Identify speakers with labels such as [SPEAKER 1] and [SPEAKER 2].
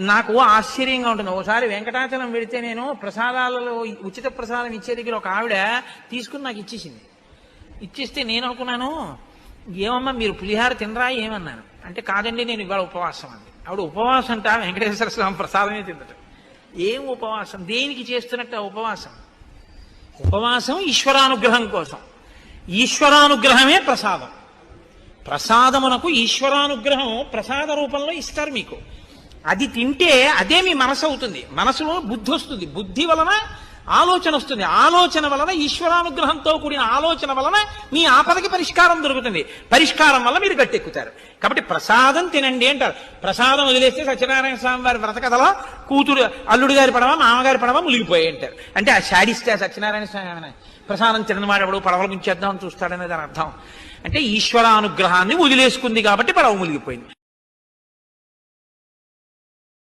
[SPEAKER 1] నాకు ఆశ్చర్యంగా ఉంటుంది. ఒకసారి వెంకటాచలం వెళితే నేను ప్రసాదాలలో ఉచిత ప్రసాదం ఇచ్చే దగ్గర ఒక ఆవిడ తీసుకుని నాకు ఇచ్చేసింది. ఇచ్చేస్తే నేను అనుకున్నాను ఏమమ్మా మీరు పులిహార తినరా ఏమన్నాను? అంటే కాదండి నేను ఇవాళ ఉపవాసం అంది. ఆవిడ ఉపవాసం అంట వెంకటేశ్వర స్వామి ప్రసాదమే తిందట. ఏం ఉపవాసం? దేనికి చేస్తున్నట్టు ఉపవాసం? ఉపవాసం ఈశ్వరానుగ్రహం కోసం. ఈశ్వరానుగ్రహమే ప్రసాదం. ప్రసాదమునకు ఈశ్వరానుగ్రహం ప్రసాద రూపంలో ఇస్తారు మీకు. అది తింటే అదే మీ మనసు అవుతుంది. మనసులో బుద్ధి వస్తుంది. బుద్ధి వలన ఆలోచన వస్తుంది. ఆలోచన వలన ఈశ్వరానుగ్రహంతో కూడిన ఆలోచన వలన మీ ఆపదకి పరిష్కారం దొరుకుతుంది. పరిష్కారం వల్ల మీరు గట్టెక్కుతారు. కాబట్టి ప్రసాదం తినండి అంటారు. ప్రసాదం వదిలేస్తే సత్యనారాయణ స్వామి వారి వ్రతకథలో కూతురు అల్లుడు గారి పడవ మామగారి పడవ మునిగిపోయాయి అంటారు. అంటే ఆ శాడిస్తే సత్యనారాయణ స్వామి ప్రసాదం తినవాడు ఎవడు గురించి చేద్దామని చూస్తాడనే దాని అర్థం. అంటే ఈశ్వరానుగ్రహాన్ని వదిలేసుకుంది కాబట్టి పడవ మునిగిపోయింది.